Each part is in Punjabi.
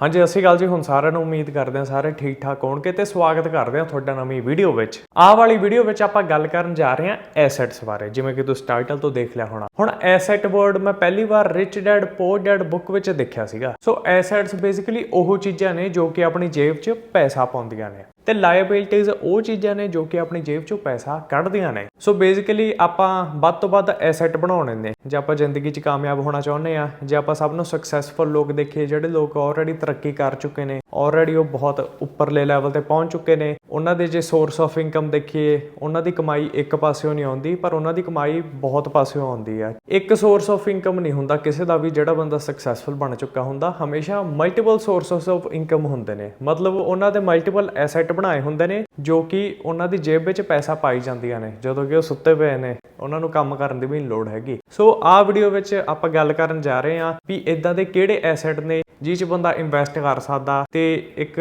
ਹਾਂਜੀ ਅਸੀਂ ਗੱਲ ਜੀ। ਹੁਣ ਸਾਰਿਆਂ ਨੂੰ ਉਮੀਦ ਕਰਦੇ ਹਾਂ ਸਾਰੇ ਠੀਕ ਠਾਕ ਹੋਣਗੇ ਤੇ ਸਵਾਗਤ ਕਰਦੇ ਹਾਂ ਤੁਹਾਡਾ ਨਵੀਂ ਵੀਡੀਓ ਵਿੱਚ। ਆਹ ਵਾਲੀ ਵੀਡੀਓ ਵਿੱਚ ਆਪਾਂ ਗੱਲ ਕਰਨ ਜਾ ਰਹੇ ਹਾਂ ਐਸੈਟਸ ਬਾਰੇ, ਜਿਵੇਂ ਕਿ ਤੁਸੀਂ ਟਾਈਟਲ ਤੋਂ ਦੇਖ ਲਿਆ ਹੋਣਾ। ਹੁਣ ਐਸੈਟ ਵਰਡ ਮੈਂ ਪਹਿਲੀ ਵਾਰ rich dad, poor dad book ਵਿੱਚ ਦੇਖਿਆ ਸੀਗਾ। ਸੋ ਐਸੈਟਸ ਬੇਸਿਕਲੀ ਉਹ ਚੀਜ਼ਾਂ ਨੇ ਜੋ ਕਿ ਆਪਣੀ ਜੇਬ 'ਚ ਪੈਸਾ ਪਾਉਂਦੀਆਂ ਨੇ। ਤੇ ਲਾਇਬਿਲਿਟੀਜ਼ ਉਹ ਚੀਜ਼ਾਂ ਨੇ ਜੋ ਕਿ ਆਪਣੀ ਜੇਬ 'ਚੋਂ ਪੈਸਾ ਕੱਢਦੀਆਂ ਨੇ। ਸੋ ਬੇਸਿਕਲੀ ਆਪਾਂ ਵੱਧ ਤੋਂ ਵੱਧ ਐਸੈਟ ਬਣਾਉਣੇ ਨੇ। ਜੇ ਆਪਾਂ ਜ਼ਿੰਦਗੀ 'ਚ ਕਾਮਯਾਬ ਹੋਣਾ ਚਾਹੁੰਦੇ ਆ ਜੇ ਆਪਾਂ ਸਭ ਨੂੰ ਸਕਸੈਸਫੁਲ ਲੋਕ ਦੇਖੀਏ, ਜਿਹੜੇ ਲੋਕ ਆਲਰੇਡੀ ਤਰੱਕੀ ਕਰ ਚੁੱਕੇ ਨੇ ਆਲਰੇਡੀ ਉਹ ਬਹੁਤ ਉੱਪਰਲੇ ਲੈਵਲ ਤੇ ਪਹੁੰਚ ਚੁੱਕੇ ਨੇ, ਉਹਨਾਂ ਦੇ ਜੇ ਸੋਰਸ ਆਫ ਇਨਕਮ ਦੇਖੀਏ, ਉਹਨਾਂ ਦੀ ਕਮਾਈ ਇੱਕ ਪਾਸਿਓਂ ਨਹੀਂ ਆਉਂਦੀ, ਪਰ ਉਹਨਾਂ ਦੀ ਕਮਾਈ ਬਹੁਤ ਪਾਸਿਓਂ ਆਉਂਦੀ ਹੈ। ਇੱਕ ਸੋਰਸ ਆਫ ਇਨਕਮ ਨਹੀਂ ਹੁੰਦਾ ਕਿਸੇ ਦਾ ਵੀ, ਜਿਹੜਾ ਬੰਦਾ ਸਕਸੈਸਫੁਲ ਬਣ ਚੁੱਕਾ ਹੁੰਦਾ, ਹਮੇਸ਼ਾ ਮਲਟੀਪਲ ਸੋਰਸਸ ਆਫ ਇਨਕਮ ਹੁੰਦੇ ਨੇ। ਮਤਲਬ ਉਹਨਾਂ ਦੇ ਮਲਟੀਪਲ ਐਸੈਟ ਬਣਾਏ ਹੁੰਦੇ ਨੇ, ਜੋ ਕਿ ਉਹਨਾਂ ਦੀ ਜੇਬ ਵਿੱਚ ਪੈਸਾ ਪਾਈ ਜਾਂਦੀਆਂ ਨੇ। ਜਦੋਂ ਕਿ ਉਹ ਸੁੱਤੇ ਪਏ ਨੇ। ਉਹਨਾਂ ਨੂੰ ਕੰਮ ਕਰਨ ਦੀ ਵੀ ਲੋੜ ਹੈਗੀ। ਸੋ ਆਹ ਵੀਡੀਓ ਵਿੱਚ ਆਪਾਂ ਗੱਲ ਕਰਨ ਜਾ ਰਹੇ ਹਾਂ ਵੀ ਇਦਾਂ ਦੇ ਕਿਹੜੇ ਐਸੈਟ ਨੇ ਜਿਹ 'ਚ ਬੰਦਾ ਇਨਵੈਸਟ ਕਰ ਸਕਦਾ ਤੇ ਇੱਕ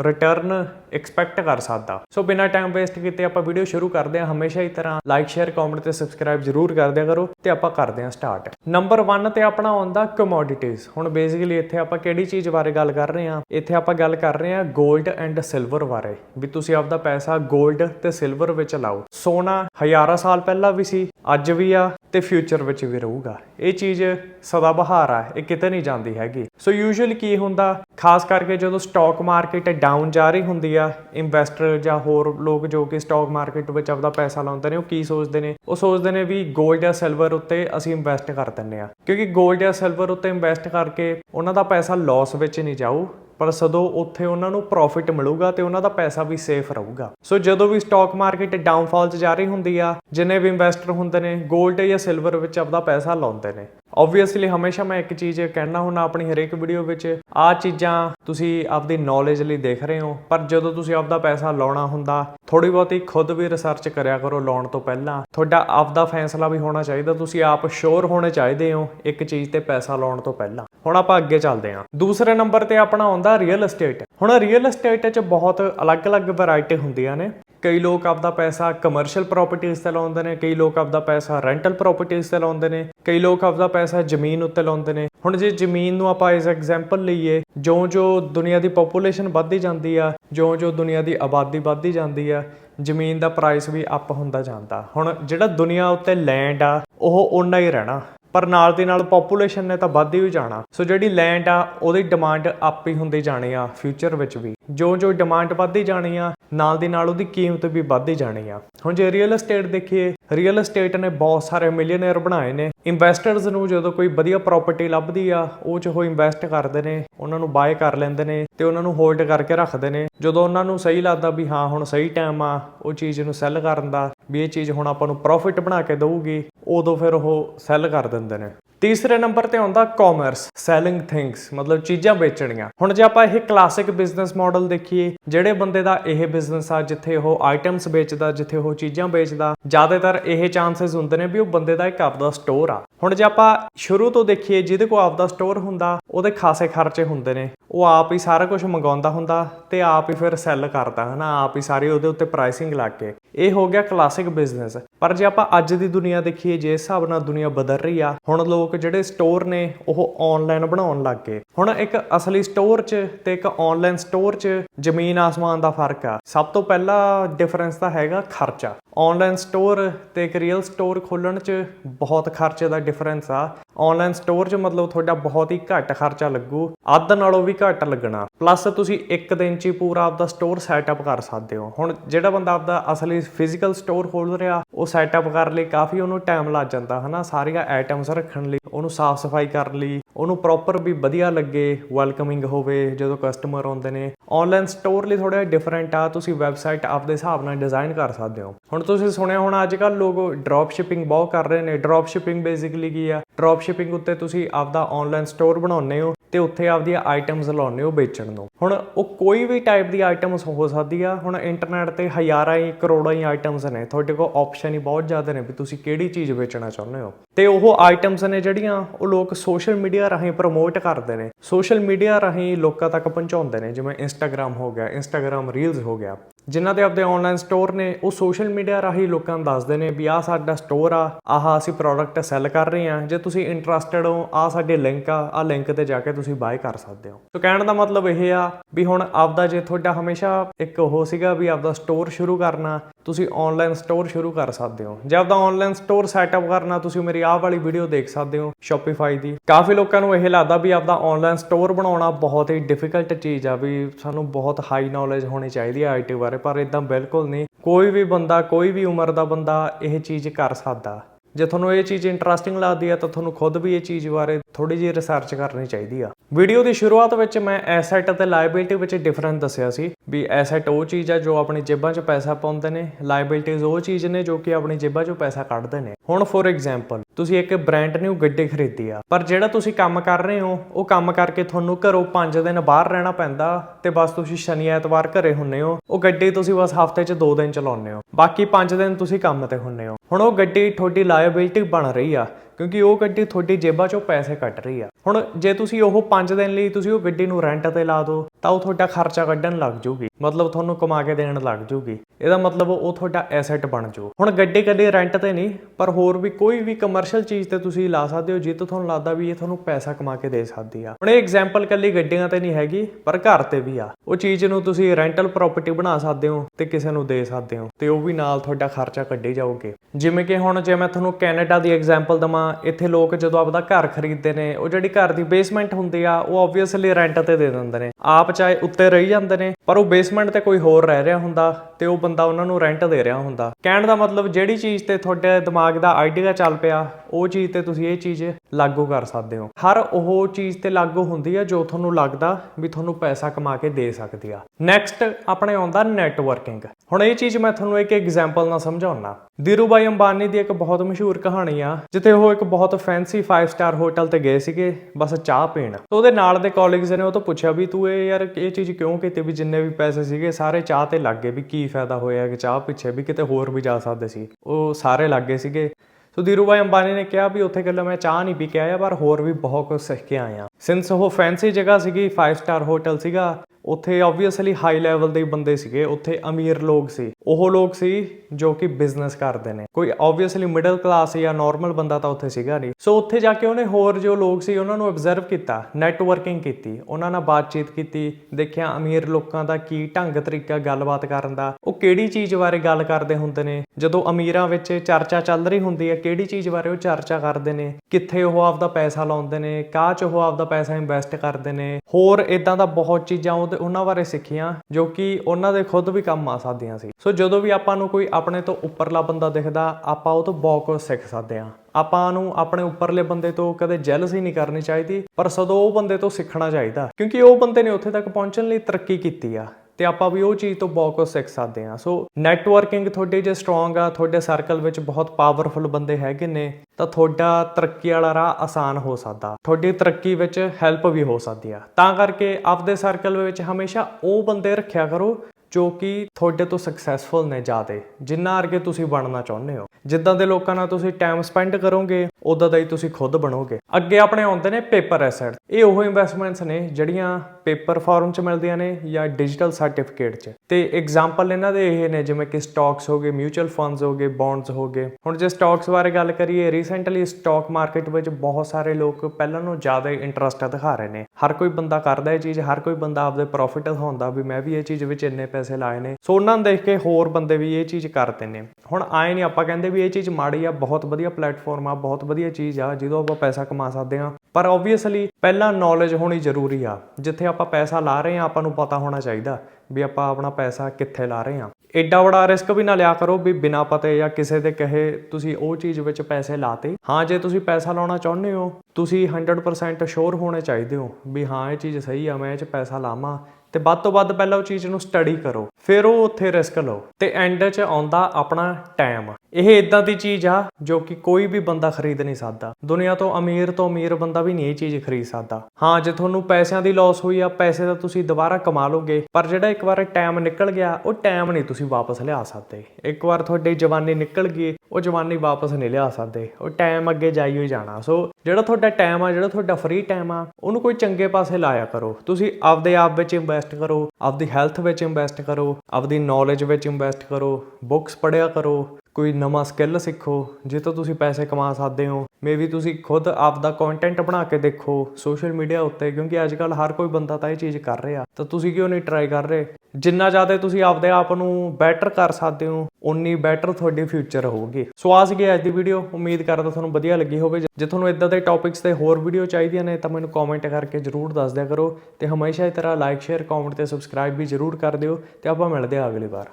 ਰਿਟਰਨ ਐਕਸਪੈਕਟ ਕਰ ਸਕਦਾ। ਸੋ ਬਿਨਾਂ ਟਾਈਮ ਵੇਸਟ ਕੀਤੇ ਆਪਾਂ ਵੀਡੀਓ ਸ਼ੁਰੂ ਕਰਦੇ ਹਾਂ। ਹਮੇਸ਼ਾ ਹੀ ਤਰ੍ਹਾਂ ਲਾਈਕ ਸ਼ੇਅਰ ਕਮੈਂਟ ਤੇ ਸਬਸਕ੍ਰਾਈਬ ਜ਼ਰੂਰ ਕਰ ਦਿਆ ਕਰੋ ਤੇ ਆਪਾਂ ਕਰਦੇ ਹਾਂ ਸਟਾਰਟ ਨੰਬਰ 1 ਤੇ ਆਪਣਾ ਆਉਂਦਾ ਕਮੋਡਿਟੀਜ਼ ਹੁਣ ਬੇਸਿਕਲੀ ਇੱਥੇ ਆਪਾਂ ਕਿਹੜੀ ਚੀਜ਼ ਬਾਰੇ ਗੱਲ ਕਰ ਰਹੇ ਹਾਂ? ਇੱਥੇ ਆਪਾਂ ਗੱਲ ਕਰ ਰਹੇ ਹਾਂ 골ਡ ਐਂਡ ਸਿਲਵਰ ਬਾਰੇ। ਵੀ ਤੁਸੀਂ ਆਪਦਾ ਪੈਸਾ 골ਡ ਤੇ ਸਿਲਵਰ ਵਿੱਚ ਲਾਓ। ਸੋਨਾ ਹਜ਼ਾਰਾਂ ਸਾਲ ਪਹਿਲਾਂ ਵੀ ਸੀ, ਅੱਜ ਵੀ ਆ। ਤੇ ਫਿਊਚਰ ਵਿੱਚ ਵੀ ਰਹੂਗਾ। ਇਹ ਚੀਜ਼ ਸਦਾ ਬਹਾਰ ਆ, ਇਹ ਕਿਤੇ ਨਹੀਂ ਜਾਂਦੀ ਹੈਗੀ। ਸੋ ਯੂਜੂਅਲੀ ਕੀ ਹੁੰਦਾ, ਖਾਸ ਕਰਕੇ ਜਦੋਂ ਸਟਾਕ ਮਾਰਕੀਟ ਡਾਊਨ ਜਾ ਰਹੀ ਹੁੰਦੀ ਆ ਇਨਵੈਸਟਰ ਜਾਂ ਹੋਰ ਲੋਕ ਜੋ ਕਿ ਸਟਾਕ ਮਾਰਕੀਟ ਵਿੱਚ ਆਪਦਾ ਪੈਸਾ ਲਾਉਂਦੇ ਨੇ, ਉਹ ਕੀ ਸੋਚਦੇ ਨੇ? ਉਹ ਸੋਚਦੇ ਨੇ ਵੀ 골ਡ ਜਾਂ ਸਿਲਵਰ ਉੱਤੇ ਅਸੀਂ ਇਨਵੈਸਟ ਕਰ ਦਿੰਨੇ ਆ। ਕਿਉਂਕਿ 골ਡ ਜਾਂ ਸਿਲਵਰ ਉੱਤੇ ਇਨਵੈਸਟ ਕਰਕੇ ਉਹਨਾਂ ਦਾ ਪੈਸਾ ਲਾਸ ਵਿੱਚ ਨਹੀਂ ਜਾਊ ਪਰ ਸਦੋਂ ਉੱਥੇ ਉਹਨਾਂ ਨੂੰ ਪ੍ਰੋਫਿਟ ਮਿਲੂਗਾ ਤੇ ਉਹਨਾਂ ਦਾ ਪੈਸਾ ਵੀ ਸੇਫ ਰਹੂਗਾ। ਸੋ ਜਦੋਂ ਵੀ ਸਟਾਕ ਮਾਰਕੀਟ ਡਾਊਨਫਾਲ 'ਚ ਜਾ ਰਹੀ ਹੁੰਦੀ ਆ, ਜਿੰਨੇ ਵੀ ਇਨਵੈਸਟਰ ਹੁੰਦੇ ਨੇ 골ਡ ਜਾਂ ਸਿਲਵਰ ਵਿੱਚ ਆਪਦਾ ਪੈਸਾ ਲਾਉਂਦੇ ਨੇ ਆਬਵੀਅਸਲੀ ਹਮੇਸ਼ਾ ਮੈਂ ਇੱਕ ਚੀਜ਼ ਕਹਿਣਾ ਹੁੰਦਾ ਆਪਣੀ ਹਰੇਕ ਵੀਡੀਓ ਵਿੱਚ, ਆਹ ਚੀਜ਼ਾਂ ਤੁਸੀਂ ਆਪਦੀ ਨੌਲੇਜ ਲਈ ਦੇਖ ਰਹੇ ਹੋ, ਪਰ ਜਦੋਂ ਤੁਸੀਂ ਆਪਦਾ ਪੈਸਾ ਲਾਉਣਾ ਹੁੰਦਾ ਥੋੜੀ ਬਹੁਤੀ ਖੁਦ ਵੀ ਰਿਸਰਚ ਕਰਿਆ ਕਰੋ ਲਾਉਣ ਤੋਂ ਪਹਿਲਾਂ। ਤੁਹਾਡਾ ਆਪਦਾ ਫੈਸਲਾ ਵੀ ਹੋਣਾ ਚਾਹੀਦਾ, ਤੁਸੀਂ ਆਪ ਸ਼ੋਰ ਹੋਣੇ ਚਾਹੀਦੇ ਹੋ ਇੱਕ ਚੀਜ਼ ਤੇ ਪੈਸਾ ਲਾਉਣ ਤੋਂ ਪਹਿਲਾਂ। ਹੁਣ ਆਪਾਂ ਅੱਗੇ ਚੱਲਦੇ ਹਾਂ। ਦੂਸਰੇ ਨੰਬਰ ਤੇ ਆਪਣਾ ਆਉਂਦਾ ਰੀਅਲ ਏਸਟੇਟ ਹੁਣ ਰੀਅਲ ਏਸਟੇਟ 'ਚ ਬਹੁਤ ਅਲੱਗ-ਅਲੱਗ ਵੈਰਾਈਟੀ ਹੁੰਦੀਆਂ ਨੇ। ਕਈ ਲੋਕ ਆਪਦਾ ਪੈਸਾ ਕਮਰਸ਼ੀਅਲ ਪ੍ਰਾਪਰਟੀਆਂ ਤੇ ਲਾਉਂਦੇ ਨੇ, ਕਈ ਲੋਕ ਆਪਦਾ ਪੈਸਾ ਰੈਂਟਲ ਪ੍ਰਾਪਰਟੀਆਂ ਤੇ ਲਾਉਂਦੇ ਨੇ, ਕਈ ਲੋਕ ਆਪਦਾ ਪੈਸਾ ਜ਼ਮੀਨ ਉੱਤੇ ਲਾਉਂਦੇ ਨੇ। ਹੁਣ ਜੇ ਜ਼ਮੀਨ ਨੂੰ ਆਪਾਂ ਐਜ਼ ਐਗਜ਼ਾਮਪਲ ਲਈਏ, ਜਿਉਂ-ਜਿਉਂ ਦੁਨੀਆ ਦੀ ਪੋਪੂਲੇਸ਼ਨ ਵੱਧਦੀ ਜਾਂਦੀ ਆ, ਜਿਉਂ-ਜਿਉਂ ਦੁਨੀਆ ਦੀ ਆਬਾਦੀ ਵੱਧਦੀ ਜਾਂਦੀ ਆ, ਜ਼ਮੀਨ ਦਾ ਪ੍ਰਾਈਸ ਵੀ ਅਪ ਹੁੰਦਾ ਜਾਂਦਾ। ਹੁਣ ਜਿਹੜਾ ਦੁਨੀਆ ਉੱਤੇ ਲੈਂਡ ਆ, ਉਹ ਓਨਾ ਹੀ ਰਹਿਣਾ। ਪਰ ਨਾਲ ਦੇ ਨਾਲ ਪੋਪੂਲੇਸ਼ਨ ਨੇ ਤਾਂ ਵੱਧਦੀ ਹੀ ਜਾਣਾ। ਸੋ ਜਿਹੜੀ ਲੈਂਡ ਆ, ਉਹਦੀ ਡਿਮਾਂਡ ਅਪ ਹੀ ਹੁੰਦੀ ਜਾਣੀ ਆ ਫਿਊਚਰ ਵਿੱਚ ਵੀ। ਜੋ ਜੋ ਡਿਮਾਂਡ ਵੱਧਦੀ ਜਾਣੀ ਆ ਨਾਲ ਦੀ ਨਾਲ ਉਹਦੀ ਕੀਮਤ ਵੀ ਵੱਧਦੀ ਜਾਣੀ ਆ। ਹੁਣ ਜੇ ਰੀਅਲ ਏਸਟੇਟ ਦੇਖੀਏ ਰੀਅਲ ਏਸਟੇਟ ਨੇ ਬਹੁਤ ਸਾਰੇ ਮਿਲੀਅਨਰ ਬਣਾਏ ਨੇ। ਇਨਵੈਸਟਰਸ ਨੂੰ ਜਦੋਂ ਕੋਈ ਵਧੀਆ ਪ੍ਰਾਪਰਟੀ ਲੱਭਦੀ ਆ, ਉਹ ਚ ਉਹ ਇਨਵੈਸਟ ਕਰਦੇ ਨੇ, ਉਹਨਾਂ ਨੂੰ ਬਾਏ ਕਰ ਲੈਂਦੇ ਨੇ ਤੇ ਉਹਨਾਂ ਨੂੰ ਹੋਲਡ ਕਰਕੇ ਰੱਖਦੇ ਨੇ। ਜਦੋਂ ਉਹਨਾਂ ਨੂੰ ਸਹੀ ਲੱਗਦਾ ਵੀ ਹਾਂ, ਹੁਣ ਸਹੀ ਟਾਈਮ ਆ, ਉਹ ਚੀਜ਼ ਨੂੰ ਸੈੱਲ ਕਰਨ ਦਾ, ਵੀ ਇਹ ਚੀਜ਼ ਹੁਣ ਆਪਾਂ ਨੂੰ ਪ੍ਰੋਫਿਟ ਬਣਾ ਕੇ ਦੇਊਗੀ, ਉਦੋਂ ਫਿਰ ਉਹ ਸੈੱਲ ਕਰ ਦਿੰਦੇ ਨੇ। ਤੀਸਰੇ ਨੰਬਰ ਤੇ ਆਉਂਦਾ ਕਾਮਰਸ ਸੈਲਿੰਗ ਥਿੰਗਸ ਮਤਲਬ ਚੀਜ਼ਾਂ ਵੇਚਣੀਆਂ। ਹੁਣ ਜੇ ਆਪਾਂ ਇਹ ਕਲਾਸਿਕ ਬਿਜ਼ਨਸ ਮਾਡਲ ਦੇਖੀਏ, ਜਿਹੜੇ ਬੰਦੇ ਦਾ ਇਹ ਬਿਜ਼ਨਸ ਆ, ਜਿੱਥੇ ਉਹ ਆਈਟਮਸ ਵੇਚਦਾ, ਜਿੱਥੇ ਉਹ ਚੀਜ਼ਾਂ ਵੇਚਦਾ, ਜ਼ਿਆਦਾਤਰ ਇਹ ਚਾਂਸਸ ਹੁੰਦੇ ਨੇ ਵੀ ਉਹ ਬੰਦੇ ਦਾ ਇੱਕ ਆਪਦਾ ਸਟੋਰ ਆ। ਹੁਣ ਜੇ ਆਪਾਂ ਸ਼ੁਰੂ ਤੋਂ ਦੇਖੀਏ ਜਿਹਦੇ ਕੋਲ ਆਪਦਾ ਸਟੋਰ ਹੁੰਦਾ, ਉਹਦੇ ਖਾਸੇ ਖਰਚੇ ਹੁੰਦੇ ਨੇ। ਉਹ ਆਪ ਹੀ ਸਾਰਾ ਕੁਝ ਮੰਗਾਉਂਦਾ ਹੁੰਦਾ ਤੇ ਆਪ ਹੀ ਫਿਰ ਸੈੱਲ ਕਰਦਾ, ਹਨਾ? ਆਪ ਹੀ ਸਾਰੀ ਉਹਦੇ ਉੱਤੇ ਪ੍ਰਾਈਸਿੰਗ ਲਾ ਕੇ। ਇਹ ਹੋ ਗਿਆ ਕਲਾਸਿਕ ਬਿਜ਼ਨਸ ਪਰ ਜੇ ਆਪਾਂ ਅੱਜ ਦੀ ਦੁਨੀਆ ਦੇਖੀਏ, ਜੇ ਹਿਸਾਬ ਨਾਲ ਦੁਨੀਆ ਬਦਲ ਰਹੀ ਆ, ਹੁਣ ਲੋਕ ਜਿਹੜੇ ਸਟੋਰ ਨੇ, ਉਹ ਆਨਲਾਈਨ ਬਣਾਉਣ ਲੱਗ ਗਏ। ਹੁਣ ਇੱਕ ਅਸਲੀ ਸਟੋਰ 'ਚ ਤੇ ਇੱਕ ਆਨਲਾਈਨ ਸਟੋਰ 'ਚ ਜ਼ਮੀਨ ਆਸਮਾਨ ਦਾ ਫ਼ਰਕ ਆ। ਸਭ ਤੋਂ ਪਹਿਲਾ ਡਿਫਰੈਂਸ ਤਾਂ ਹੈਗਾ ਖਰਚਾ। ਆਨਲਾਈਨ ਸਟੋਰ ਤੇ ਇੱਕ ਰੀਅਲ ਸਟੋਰ ਖੋਲਣ 'ਚ ਬਹੁਤ ਖਰਚੇ ਦਾ ਡਿਫਰੈਂਸ ਆ। ਆਨਲਾਈਨ ਸਟੋਰ 'ਚ ਮਤਲਬ ਤੁਹਾਡਾ ਬਹੁਤ ਹੀ ਘੱਟ ਖਰਚਾ ਲੱਗੂ, ਅੱਧ ਨਾਲੋਂ ਵੀ ਘੱਟ ਲੱਗਣਾ। ਪਲੱਸ ਤੁਸੀਂ ਇੱਕ ਦਿਨ 'ਚ ਹੀ ਪੂਰਾ ਆਪਦਾ ਸਟੋਰ ਸੈਟਅਪ ਕਰ ਸਕਦੇ ਹੋ। ਹੁਣ ਜਿਹੜਾ ਬੰਦਾ ਆਪਦਾ ਅਸਲੀ ਫਿਜ਼ੀਕਲ ਸਟੋਰ ਖੋਲ ਰਿਹਾ, ਉਹ ਸੈਟਅਪ ਕਰਨ ਲਈ ਕਾਫੀ ਉਹਨੂੰ ਟਾਈਮ ਲੱਗ ਜਾਂਦਾ, ਹਨਾ? ਸਾਰੀਆਂ ਆਈਟਮਸ ਰੱਖਣ ਲਈ, ਉਹਨੂੰ ਸਾਫ਼ ਸਫ਼ਾਈ ਕਰਨ ਲਈ, ਉਹਨੂੰ ਪ੍ਰੋਪਰ ਵੀ ਵਧੀਆ ਲੱਗੇ ਵੈਲਕਮਿੰਗ ਹੋਵੇ, ਜਦੋਂ ਕਸਟਮਰ ਆਉਂਦੇ ਨੇ। ਆਨਲਾਈਨ ਸਟੋਰ ਲਈ ਥੋੜਾ ਡਿਫਰੈਂਟ ਆ, ਤੁਸੀਂ ਵੈਬਸਾਈਟ ਆਪਦੇ ਹਿਸਾਬ ਨਾਲ ਡਿਜ਼ਾਈਨ ਕਰ ਸਕਦੇ ਹੋ। ਹੁਣ ਤੁਸੀਂ ਸੁਣਿਆ ਹੋਣਾ, ਅੱਜ ਕੱਲ ਲੋਕ ਡ੍ਰੌਪ ਸ਼ਿਪਿੰਗ ਬਹੁਤ ਕਰ ਰਹੇ ਨੇ। ਡ੍ਰੌਪ ਸ਼ਿਪਿੰਗ ਬੇਸਿਕਲੀ ਕੀ ਆ? ਡ੍ਰੌਪ ਸ਼ਿਪਿੰਗ ਉੱਤੇ ਤੁਸੀਂ ਆਪਦਾ ਆਨਲਾਈਨ ਸਟੋਰ ਬਣਾਉਂਦੇ ਹੋ ਤੇ ਉੱਥੇ ਆਪਦੀਆਂ ਆਈਟਮਸ ਲਾਉਂਦੇ ਹੋ ਵੇਚਣ ਨੂੰ। ਹੁਣ ਉਹ ਕੋਈ ਵੀ ਟਾਈਪ ਦੀ ਆਈਟਮਸ ਹੋ ਸਕਦੀ ਆ। ਹੁਣ ਇੰਟਰਨੈਟ ਤੇ ਹਜ਼ਾਰਾਂ ਹੀ ਕਰੋੜਾਂ ਹੀ ਆਈਟਮਸ ਨੇ। ਤੁਹਾਡੇ ਕੋਲ ਆਪਸ਼ਨ ਹੀ ਬਹੁਤ ਜ਼ਿਆਦਾ ਨੇ ਵੀ ਤੁਸੀਂ ਕਿਹੜੀ ਚੀਜ਼ ਵੇਚਣਾ ਚਾਹੁੰਦੇ ਹੋ। ਤੇ ਉਹ ਆਈਟਮਸ ਨੇ ਜਿਹੜੀਆਂ ਉਹ ਲੋਕ ਸੋਸ਼ਲ ਮੀਡੀਆ ਰਾਹੀਂ ਪ੍ਰਮੋਟ ਕਰਦੇ ਨੇ। ਸੋਸ਼ਲ ਮੀਡੀਆ ਰਾਹੀਂ ਲੋਕਾਂ ਤੱਕ ਪਹੁੰਚਾਉਂਦੇ ਨੇ। ਜਿਵੇਂ ਇੰਸਟਾਗ੍ਰam ਹੋ ਗਿਆ ਇੰਸਟਾਗ੍ਰam ਰੀਲਸ ਹੋ ਗਿਆ। ਜਿਨ੍ਹਾਂ ਦੇ ਆਪਦੇ ਆਨਲਾਈਨ ਸਟੋਰ ਨੇ, ਉਹ ਸੋਸ਼ਲ ਮੀਡੀਆ ਰਾਹੀਂ ਲੋਕਾਂ ਨੂੰ ਦੱਸਦੇ ਨੇ ਵੀ ਆਹ ਸਾਡਾ ਸਟੋਰ ਆ, ਆਹ ਅਸੀਂ ਪ੍ਰੋਡਕਟ ਸੈੱਲ ਕਰ ਰਹੇ ਹਾਂ। ਜੇ ਤੁਸੀਂ ਇੰਟਰਸਟਿਡ ਹੋ, ਆਹ ਸਾਡੇ ਲਿੰਕ ਆ, ਆਹ ਲਿੰਕ ਤੇ ਜਾ ਕੇ ਤੁਸੀਂ ਬਾਏ ਕਰ ਸਕਦੇ ਹੋ। ਸੋ ਕਹਿਣ ਦਾ ਮਤਲਬ ਇਹ ਆ ਵੀ ਹੁਣ ਆਪਦਾ ਜੇ ਤੁਹਾਡਾ ਹਮੇਸ਼ਾ ਇੱਕ ਉਹ ਸੀਗਾ ਵੀ ਆਪਦਾ ਸਟੋਰ ਸ਼ੁਰੂ ਕਰਨਾ ਤੁਸੀਂ ਆਨਲਾਈਨ ਸਟੋਰ ਸ਼ੁਰੂ ਕਰ ਸਕਦੇ ਹੋ। ਜੇ ਆਪਦਾ ਆਨਲਾਈਨ ਸਟੋਰ ਸੈਟਅਪ ਕਰਨਾ, ਤੁਸੀਂ ਮੇਰੀ ਆਹ ਵਾਲੀ ਵੀਡੀਓ ਦੇਖ ਸਕਦੇ ਹੋ ਸ਼ੋਪੀਫਾਈ ਦੀ। ਕਾਫੀ ਲੋਕਾਂ ਨੂੰ ਇਹ ਲੱਗਦਾ ਵੀ ਆਪਦਾ ਆਨਲਾਈਨ ਸਟੋਰ ਬਣਾਉਣਾ ਬਹੁਤ ਹੀ ਡਿਫਿਕਲਟ ਚੀਜ਼ ਆ ਵੀ ਸਾਨੂੰ ਬਹੁਤ ਹਾਈ ਨੌਲੇਜ ਹੋਣੀ ਚਾਹੀਦੀ ਹੈ ਆਈਟੀ ਬਾਰੇ, ਪਰ ਇਦਾਂ ਬਿਲਕੁਲ ਨਹੀਂ। ਕੋਈ ਵੀ ਬੰਦਾ, ਕੋਈ ਵੀ ਉਮਰ ਦਾ ਬੰਦਾ ਇਹ ਚੀਜ਼ ਕਰ ਸਕਦਾ। ਜੇ ਤੁਹਾਨੂੰ ਇਹ ਚੀਜ਼ ਇੰਟਰਸਟਿੰਗ ਲੱਗਦੀ ਹੈ ਤਾਂ ਤੁਹਾਨੂੰ ਖੁਦ ਵੀ ਇਹ ਚੀਜ਼ ਬਾਰੇ ਥੋੜੀ ਜਿਹੀ ਰਿਸਰਚ ਕਰਨੀ ਚਾਹੀਦੀ ਆ। ਵੀਡੀਓ ਦੀ ਸ਼ੁਰੂਆਤ ਵਿੱਚ ਮੈਂ ਐਸੈਟ ਅਤੇ ਲਾਇਬਿਲਿਟੀ ਵਿੱਚ ਡਿਫਰੈਂਸ ਦੱਸਿਆ ਸੀ ਵੀ ਐਸੈਟ ਉਹ ਚੀਜ਼ ਆ ਜੋ ਆਪਣੀ ਜੇਬਾਂ 'ਚ ਪੈਸਾ ਪਾਉਂਦੇ ਨੇ ਲਾਇਬਿਲਿਟੀਜ਼ ਉਹ ਚੀਜ਼ ਨੇ ਜੋ ਕਿ ਆਪਣੀ ਜੇਬਾਂ 'ਚੋਂ ਪੈਸਾ ਕੱਢਦੇ ਨੇ। ਹੁਣ ਫੋਰ ਐਗਜ਼ਾਮਪਲ ਤੁਸੀਂ ਇੱਕ ਬ੍ਰਾਂਡ ਨਿਊ ਗੱਡੀ ਖਰੀਦੀ ਆ, ਪਰ ਜਿਹੜਾ ਤੁਸੀਂ ਕੰਮ ਕਰ ਰਹੇ ਹੋ, ਉਹ ਕੰਮ ਕਰਕੇ ਤੁਹਾਨੂੰ ਘਰੋਂ 5 ਦਿਨ ਬਾਹਰ ਰਹਿਣਾ ਪੈਂਦਾ ਤੇ ਬਸ ਤੁਸੀਂ ਸ਼ਨੀ ਐਤਵਾਰ ਘਰੇ ਹੁੰਨੇ ਹੋ, ਉਹ ਗੱਡੀ ਤੁਸੀਂ ਬਸ ਹਫ਼ਤੇ 'ਚ 2 ਦਿਨ ਚਲਾਉਂਦੇ ਹੋ, ਬਾਕੀ 5 ਦਿਨ ਤੁਸੀਂ ਕੰਮ ਤੇ ਹੁੰਨੇ ਹੋ। ਹੁਣ ਉਹ ਗੱਡੀ ਤੁਹਾਡੀ ਲਾਇਬਿਲਟੀ ਬਣ ਰਹੀ ਆ ਕਿਉਂਕਿ ਉਹ ਗੱਡੀ ਤੁਹਾਡੀ ਜੇਬਾਂ 'ਚੋਂ ਪੈਸੇ ਕੱਟ ਰਹੀ ਆ। ਹੁਣ ਜੇ ਤੁਸੀਂ ਉਹ 5 ਦਿਨ ਲਈ ਤੁਸੀਂ ਉਹ ਗੱਡੀ ਨੂੰ ਰੈਂਟ ਤੇ ਲਾ ਦਿਓ ਤਾਂ ਉਹ ਤੁਹਾਡਾ ਖਰਚਾ ਕੱਢਣ ਲੱਗ ਜੂਗੀ। ਮਤਲਬ ਤੁਹਾਨੂੰ ਕਮਾ ਕੇ ਦੇਣ ਲੱਗ ਜੂਗੀ। ਇਹਦਾ ਮਤਲਬ ਉਹ ਤੁਹਾਡਾ ਐਸੈਟ ਬਣ ਜੂ। ਹੁਣ ਗੱਡੀ ਕਦੇ ਰੈਂਟ ਤੇ ਨਹੀਂ, ਪਰ ਹੋਰ ਵੀ ਕੋਈ ਵੀ ਕਮਰਸ਼ੀਅਲ ਚੀਜ਼ ਤੇ ਤੁਸੀਂ ਲਾ ਸਕਦੇ ਹੋ, ਜਿੱਤ ਤੁਹਾਨੂੰ ਲੱਗਦਾ ਵੀ ਇਹ ਤੁਹਾਨੂੰ ਪੈਸਾ ਕਮਾ ਕੇ ਦੇ ਸਕਦੀ ਆ। ਹੁਣ ਇਹ ਐਗਜ਼ਾਮਪਲ ਕੱਲੀ ਗੱਡੀਆਂ ਤੇ ਨਹੀਂ ਹੈਗੀ, ਪਰ ਘਰ ਤੇ ਵੀ ਆ। ਉਹ ਚੀਜ਼ ਨੂੰ ਤੁਸੀਂ ਰੈਂਟਲ ਪ੍ਰਾਪਰਟੀ ਬਣਾ ਸਕਦੇ ਹੋ ਤੇ ਕਿਸੇ ਨੂੰ ਦੇ ਸਕਦੇ ਹੋ, ਤੇ ਉਹ ਵੀ ਨਾਲ ਤੁਹਾਡਾ ਖਰਚਾ ਕੱਢੇ ਜਾਓਗੇ ਜਿਵੇਂ ਕਿ ਹੁਣ ਜੇ ਮੈਂ ਤੁਹਾਨੂੰ ਕੈਨੇਡਾ ਦੀ ਐਗਜ਼ਾਮਪਲ ਦਵਾਂ ਇੱਥੇ ਲੋਕ ਜਦੋਂ ਆਪਦਾ ਘਰ ਖਰੀਦਦੇ ਨੇ, ਉਹ ਜਿਹੜੀ ਘਰ ਦੀ ਬੇਸਮੈਂਟ ਹੁੰਦੀ ਆ, ਉਹ ਆਬਵੀਅਸਲੀ ਰੈਂਟ ਤੇ ਦੇ ਦਿੰਦੇ ਨੇ। ਆਪ ਚਾਹੇ ਉੱਤੇ ਰਹੀ ਜਾਂਦੇ ਨੇ ਪਰ ਉਹ ਬੇਸਮੈਂਟ ਤੇ ਕੋਈ ਹੋਰ ਰਹਿ ਰਿਹਾ ਹੁੰਦਾ ਤੇ ਉਹ ਬੰਦਾ ਉਹਨਾਂ ਨੂੰ ਰੈਂਟ ਦੇ ਰਿਹਾ ਹੁੰਦਾ। ਕਹਿਣ ਦਾ ਮਤਲਬ ਜਿਹੜੀ ਚੀਜ਼ ਤੇ ਤੁਹਾਡੇ ਦਿਮਾਗ ਦਾ ਆਈਡੀਆ ਚੱਲ ਪਿਆ, ਉਹ ਚੀਜ਼ ਤੇ ਤੁਸੀਂ ਇਹ ਚੀਜ਼ ਲਾਗੂ ਕਰ ਸਕਦੇ ਹੋ। ਹਰ ਉਹ ਚੀਜ਼ ਤੇ ਲਾਗੂ ਹੁੰਦੀ ਆ ਜੋ ਤੁਹਾਨੂੰ ਲੱਗਦਾ ਵੀ ਤੁਹਾਨੂੰ ਪੈਸਾ ਕਮਾ ਕੇ ਦੇ ਸਕਦੀ ਆ। ਨੈਕਸਟ ਆਪਣੇ ਆਉਂਦਾ ਨੈਟਵਰਕਿੰਗ ਹੁਣ ਇਹ ਚੀਜ਼ ਮੈਂ ਤੁਹਾਨੂੰ ਇੱਕ ਐਗਜ਼ਾਮਪਲ ਨਾਲ ਸਮਝਾਉਣਾ ਧੀਰੂਬਾਈ ਅੰਬਾਨੀ ਦੀ ਇੱਕ ਬਹੁਤ ਮਸ਼ਹੂਰ ਕਹਾਣੀ ਆ, ਜਿੱਥੇ ਉਹ ਇੱਕ ਬਹੁਤ ਫੈਂਸੀ 5 ਸਟਾਰ ਹੋਟਲ ਤੇ ਗਏ ਸੀਗੇ, ਬਸ ਚਾਹ ਪੀਣ। ਤੇ ਉਹਦੇ ਨਾਲ ਦੇ ਕਾਲੀਗਸ ਨੇ ਉਹ ਤੋਂ ਪੁੱਛਿਆ ਵੀ, ਤੂੰ ਇਹ ਯਾਰ, ਇਹ ਚੀਜ਼ ਕਿਉਂ ਕੀਤੀ? ਵੀ ਜਿੰਨੇ ਵੀ ਪੈਸੇ ਸੀਗੇ ਸਾਰੇ ਚਾਹ ਤੇ ਲੱਗ ਗਏ ਵੀ ਕੀ ਫਾਇਦਾ ਹੋਇਆ ਕਿ ਚਾਹ ਪਿੱਛੇ ਵੀ ਕਿਤੇ ਹੋਰ ਵੀ ਜਾ ਸਕਦੇ ਸੀ। ਉਹ ਸਾਰੇ ਲੱਗ ਗਏ ਸੀਗੇ। ਸੋ ਧੀਰੂਭਾਈ ਅੰਬਾਨੀ ਨੇ ਕਿਹਾ ਵੀ ਉੱਥੇ ਗੱਲਾਂ ਮੈਂ ਚਾਹ ਨਹੀਂ ਪੀ ਕੇ ਆਇਆ, ਪਰ ਹੋਰ ਵੀ ਬਹੁਤ ਕੁਝ ਸਿੱਖ ਕੇ ਆਇਆ। ਸਿੰਸ ਉਹ ਫੈਂਸੀ ਜਗ੍ਹਾ ਸੀਗੀ 5 ਸਟਾਰ ਹੋਟਲ ਸੀਗਾ, ਉੱਥੇ ਆਬਵੀਅਸਲੀ ਹਾਈ ਲੈਵਲ ਦੇ ਬੰਦੇ ਸੀਗੇ, ਉੱਥੇ ਅਮੀਰ ਲੋਕ ਸੀ। ਉਹ ਲੋਕ ਸੀ ਜੋ ਕਿ ਬਿਜ਼ਨਸ ਕਰਦੇ ਨੇ। ਕੋਈ ਆਬਵੀਅਸਲੀ ਮਿਡਲ ਕਲਾਸ ਜਾਂ ਨਾਰਮਲ ਬੰਦਾ ਤਾਂ ਉੱਥੇ ਸੀਗਾ ਨਹੀਂ। ਸੋ ਉੱਥੇ ਜਾ ਕੇ ਉਹਨੇ ਹੋਰ ਜੋ ਲੋਕ ਸੀ, ਉਹਨਾਂ ਨੂੰ ਆਬਜ਼ਰਵ ਕੀਤਾ ਨੈਟਵਰਕਿੰਗ ਕੀਤੀ, ਉਹਨਾਂ ਨਾਲ ਬਾਤਚੀਤ ਕੀਤੀ, ਦੇਖਿਆ ਅਮੀਰ ਲੋਕਾਂ ਦਾ ਕੀ ਢੰਗ ਤਰੀਕਾ ਗੱਲਬਾਤ ਕਰਨ ਦਾ, ਉਹ ਕਿਹੜੀ ਚੀਜ਼ ਬਾਰੇ ਗੱਲ ਕਰਦੇ ਹੁੰਦੇ ਨੇ, ਜਦੋਂ ਅਮੀਰਾਂ ਵਿੱਚ ਚਰਚਾ ਚੱਲ ਰਹੀ ਹੁੰਦੀ ਹੈ, ਕਿਹੜੀ ਚੀਜ਼ ਬਾਰੇ ਉਹ ਚਰਚਾ ਕਰਦੇ ਨੇ, ਕਿੱਥੇ ਉਹ ਆਪਦਾ ਪੈਸਾ ਲਾਉਂਦੇ ਨੇ, ਕਾਹ 'ਚ ਉਹ ਆਪਦਾ ਪੈਸਾ ਇਨਵੈਸਟ ਕਰਦੇ ਨੇ। ਹੋਰ ਇਦਾਂ ਦਾ ਬਹੁਤ ਚੀਜ਼ਾਂ ਉਹਦੇ- ਉਹਨਾਂ ਬਾਰੇ ਸਿੱਖੀਆਂ, ਜੋ ਕਿ ਉਹਨਾਂ ਦੇ ਖੁਦ ਵੀ ਕੰਮ ਆ ਸਕਦੀਆਂ ਸੀ। ਸੋ ਜਦੋਂ ਵੀ ਆਪਾਂ ਨੂੰ ਕੋਈ ਆਪਣੇ ਤੋਂ ਉੱਪਰਲਾ ਬੰਦਾ ਦਿਖਦਾ, ਆਪਾਂ ਉਹ ਤੋਂ ਬਹੁਤ ਕੁਝ ਸਿੱਖ ਸਕਦੇ ਹਾਂ। ਆਪਾਂ ਨੂੰ ਆਪਣੇ ਉੱਪਰਲੇ ਬੰਦੇ ਤੋਂ ਕਦੇ ਜੈਲਸੀ ਨਹੀਂ ਕਰਨੀ ਚਾਹੀਦੀ, ਪਰ ਸਦੋਂ ਉਹ ਬੰਦੇ ਤੋਂ ਸਿੱਖਣਾ ਚਾਹੀਦਾ। ਕਿਉਂਕਿ ਉਹ ਬੰਦੇ ਨੇ ਉੱਥੇ ਤੱਕ ਪਹੁੰਚਣ ਲਈ ਤਰੱਕੀ ਕੀਤੀ ਆ। ਤੇ ਆਪਾਂ ਵੀ ਉਹ ਚੀਜ਼ ਤੋਂ ਬਹੁਤ ਕੁਝ ਸਿੱਖ ਸਕਦੇ ਹਾਂ। ਸੋ ਨੈਟਵਰਕਿੰਗ ਤੁਹਾਡੀ ਜੇ ਸਟਰੋਂਗ ਆ, ਤੁਹਾਡੇ ਸਰਕਲ ਵਿੱਚ ਬਹੁਤ ਪਾਵਰਫੁਲ ਬੰਦੇ ਹੈਗੇ ਨੇ, ਤਾਂ ਤੁਹਾਡਾ ਤਰੱਕੀ ਵਾਲਾ ਰਾਹ ਆਸਾਨ ਹੋ ਸਕਦਾ। ਤੁਹਾਡੀ ਤਰੱਕੀ ਵਿੱਚ ਹੈਲਪ ਵੀ ਹੋ ਸਕਦੀ ਆ। ਤਾਂ ਕਰਕੇ ਆਪਦੇ ਸਰਕਲ ਵਿੱਚ ਹਮੇਸ਼ਾ ਉਹ ਬੰਦੇ ਰੱਖਿਆ ਕਰੋ, ਜੋ ਕਿ ਤੁਹਾਡੇ ਤੋਂ ਸਕਸੈਸਫੁਲ ਨੇ ਜ਼ਿਆਦੇ, ਜਿੰਨਾ ਅਰਗੇ ਤੁਸੀਂ ਬਣਨਾ ਚਾਹੁੰਦੇ ਹੋ। ਜਿੱਦਾਂ ਦੇ ਲੋਕਾਂ ਨਾਲ ਤੁਸੀਂ ਟਾਈਮ ਸਪੈਂਡ ਕਰੋਗੇ ਉਦਾਂ ਦਾ ਹੀ ਤੁਸੀਂ ਖੁਦ ਬਣੋਗੇ। ਅੱਗੇ ਆਪਣੇ ਆਉਂਦੇ ਨੇ ਪੇਪਰ ਐਸੈਟ ਇਹ ਉਹ ਇਨਵੈਸਟਮੈਂਟਸ ਨੇ ਜਿਹੜੀਆਂ ਪੇਪਰ ਫਾਰਮ 'ਚ ਮਿਲਦੀਆਂ ਨੇ ਜਾਂ ਡਿਜੀਟਲ ਸਰਟੀਫਿਕੇਟ 'ਚ। ਤੇ ਐਗਜ਼ਾਮਪਲ ਇਹਨਾਂ ਦੇ ਇਹ ਨੇ, ਜਿਵੇਂ ਕਿ ਸਟਾਕਸ ਹੋ ਗਏ ਮਿਊਚੁਅਲ ਫੰਡਸ ਹੋ ਗਏ ਬੌਂਡਸ ਹੋ ਗਏ। ਹੁਣ ਜੇ ਸਟਾਕਸ ਬਾਰੇ ਗੱਲ ਕਰੀਏ ਰੀਸੈਂਟਲੀ ਸਟਾਕ ਮਾਰਕੀਟ ਵਿੱਚ ਬਹੁਤ ਸਾਰੇ ਲੋਕ ਪਹਿਲਾਂ ਨੂੰ ਜ਼ਿਆਦਾ ਇੰਟਰਸਟ ਦਿਖਾ ਰਹੇ ਨੇ। ਹਰ ਕੋਈ ਬੰਦਾ ਕਰਦਾ ਇਹ ਚੀਜ਼, ਹਰ ਕੋਈ ਬੰਦਾ ਆਪਦੇ ਪ੍ਰੋਫਿਟ ਦਿਖਾਉਂਦਾ ਵੀ ਮੈਂ ਵੀ ਇਹ ਚੀਜ਼ ਵਿੱਚ ਇੰਨੇ ਪੈਸੇ ਲਾਏ ਨੇ। ਸੋ ਉਹਨਾਂ ਨੂੰ ਦੇਖ ਕੇ ਹੋਰ ਬੰਦੇ ਵੀ ਇਹ ਚੀਜ਼ ਕਰਦੇ ਨੇ। ਹੁਣ ਆਏ ਨਹੀਂ ਆਪਾਂ ਕਹਿੰਦੇ ਵੀ ਇਹ ਚੀਜ਼ ਮਾੜੀ ਆ, ਬਹੁਤ ਵਧੀਆ ਪਲੇਟਫਾਰਮ ਆ, ਬਹੁਤ ਵਧੀਆ ਚੀਜ਼ ਆ ਜਿਹਦੋਂ ਆਪਾਂ ਪੈਸਾ ਕਮਾ ਸਕਦੇ ਆ ਪਰ ਆਬਵੀਅਸਲੀ ਪਹਿਲਾਂ ਨੌਲੇਜ ਹੋਣੀ ਜ਼ਰੂਰੀ ਆ, ਜਿੱਥੇ ਆਪਾਂ ਪੈਸਾ ਲਾ ਰਹੇ ਆ ਆਪਾਂ ਨੂੰ ਪਤਾ ਹੋਣਾ ਚਾਹੀਦਾ ਵੀ ਆਪਾਂ ਆਪਣਾ ਪੈਸਾ ਕਿੱਥੇ ਲਾ ਰਹੇ ਆ ਐਡਾ ਬੜਾ ਰਿਸਕ ਵੀ ਨਾ ਲਿਆ ਕਰੋ ਵੀ ਬਿਨਾ ਪਤੇ ਜਾਂ ਕਿਸੇ ਦੇ ਕਹੇ ਤੁਸੀਂ ਉਹ ਚੀਜ਼ ਵਿੱਚ ਪੈਸੇ ਲਾਤੇ। ਹਾਂ, ਜੇ ਤੁਸੀਂ ਪੈਸਾ ਲਾਉਣਾ ਚਾਹੁੰਦੇ ਹੋ, ਤੁਸੀਂ 100% ਸ਼ੋਰ ਹੋਣੇ ਚਾਹੀਦੇ ਹੋ ਵੀ ਹਾਂ, ਇਹ ਚੀਜ਼ ਸਹੀ ਆ, ਮੈਂ ਇਹ 'ਚ ਪੈਸਾ ਲਾਵਾਂ। ਤੇ ਵੱਧ ਤੋਂ ਵੱਧ ਪਹਿਲਾਂ ਉਹ ਚੀਜ਼ ਨੂੰ ਸਟੱਡੀ ਕਰੋ, ਫਿਰ ਉਹ ਉੱਥੇ ਰਿਸਕ ਲਓ ਤੇ ਐਂਡ 'ਚ ਆਉਂਦਾ ਆਪਣਾ ਟਾਈਮ ਇਹ ਇਦਾਂ ਦੀ ਚੀਜ਼ ਆ ਜੋ ਕਿ ਕੋਈ ਵੀ ਬੰਦਾ ਖਰੀਦ ਨਹੀਂ ਸਕਦਾ। ਦੁਨੀਆ ਤੋਂ ਅਮੀਰ ਤੋਂ ਅਮੀਰ ਬੰਦਾ ਵੀ ਨਹੀਂ ਇਹ ਚੀਜ਼ ਖਰੀਦ ਸਕਦਾ। ਹਾਂ, ਜੇ ਤੁਹਾਨੂੰ ਪੈਸਿਆਂ ਦੀ ਲਾਸ ਹੋਈ ਆ, ਪੈਸੇ ਤਾਂ ਤੁਸੀਂ ਦੁਬਾਰਾ ਕਮਾ ਲੋਗੇ ਪਰ ਜਿਹੜਾ ਇੱਕ ਵਾਰ ਟਾਈਮ ਨਿਕਲ ਗਿਆ, ਉਹ ਟਾਈਮ ਨਹੀਂ ਤੁਸੀਂ ਵਾਪਸ ਲਿਆ ਸਕਦੇ। ਇੱਕ ਵਾਰ ਤੁਹਾਡੀ ਜਵਾਨੀ ਨਿਕਲ ਗਈ, ਉਹ ਜਵਾਨੀ ਵਾਪਸ ਨਹੀਂ ਲਿਆ ਸਕਦੇ। ਉਹ ਟਾਈਮ ਅੱਗੇ ਜਾਈ ਹੋਈ ਜਾਣਾ। ਸੋ ਜਿਹੜਾ ਤੁਹਾਡਾ ਟਾਈਮ ਆ, ਜਿਹੜਾ ਤੁਹਾਡਾ ਫ੍ਰੀ ਟਾਈਮ ਆ, ਉਹਨੂੰ ਕੋਈ ਚੰਗੇ ਪਾਸੇ ਲਾਇਆ ਕਰੋ। ਤੁਸੀਂ ਆਪਦੇ ਆਪ ਵਿੱਚ ਇਨਵੈਸਟ ਕਰੋ ਆਪਦੀ ਹੈਲਥ ਵਿੱਚ ਇਨਵੈਸਟ ਕਰੋ ਆਪਦੀ ਨੌਲੇਜ ਵਿੱਚ ਇਨਵੈਸਟ ਕਰੋ ਬੁੱਕਸ ਪੜ੍ਹਿਆ ਕਰੋ ਕੋਈ ਨਵਾਂ ਸਕਿੱਲ ਸਿੱਖੋ ਜਿਸ ਤੋਂ ਤੁਸੀਂ ਪੈਸੇ ਕਮਾ ਸਕਦੇ ਹੋ। ਮੇਬੀ ਤੁਸੀਂ ਖੁਦ ਆਪਦਾ ਕੰਟੈਂਟ ਬਣਾ ਕੇ ਦੇਖੋ ਸੋਸ਼ਲ ਮੀਡੀਆ ਉੱਤੇ, ਕਿਉਂਕਿ ਅੱਜ ਕੱਲ ਹਰ ਕੋਈ ਬੰਦਾ ਤਾਂ ਇਹ ਚੀਜ਼ ਕਰ ਰਿਹਾ। ਤਾਂ ਤੁਸੀਂ ਕਿਉਂ ਨਹੀਂ ਟਰਾਈ ਕਰ ਰਹੇ? ਜਿੰਨਾ ਜ਼ਿਆਦਾ ਤੁਸੀਂ ਆਪਦੇ ਆਪ ਨੂੰ ਬੈਟਰ ਕਰ ਸਕਦੇ ਹੋ ਉਨੀ ਬੈਟਰ ਤੁਹਾਡੀ ਫਿਊਚਰ ਹੋਊਗੀ। ਸੋ ਆ ਸੀਗੀ ਅੱਜ ਦੀ ਵੀਡੀਓ ਉਮੀਦ ਕਰਦਾ ਤੁਹਾਨੂੰ ਵਧੀਆ ਲੱਗੀ ਹੋਵੇ। ਜੇ ਤੁਹਾਨੂੰ ਇਦਾਂ ਦੇ ਟੌਪਿਕਸ ਤੇ ਹੋਰ ਵੀਡੀਓ ਚਾਹੀਦੀਆਂ ਨੇ, ਤਾਂ ਮੈਨੂੰ ਕਮੈਂਟ ਕਰਕੇ ਜਰੂਰ ਦੱਸ ਦਿਆ ਕਰੋ। ਤੇ ਹਮੇਸ਼ਾ ਇਸ ਤਰ੍ਹਾਂ ਲਾਈਕ ਸ਼ੇਅਰ ਕਮੈਂਟ ਤੇ ਸਬਸਕ੍ਰਾਈਬ ਵੀ ਜਰੂਰ ਕਰ ਦਿਓ। ਤੇ ਆਪਾਂ ਮਿਲਦੇ ਹਾਂ ਅਗਲੀ ਵਾਰ।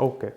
ਓਕੇ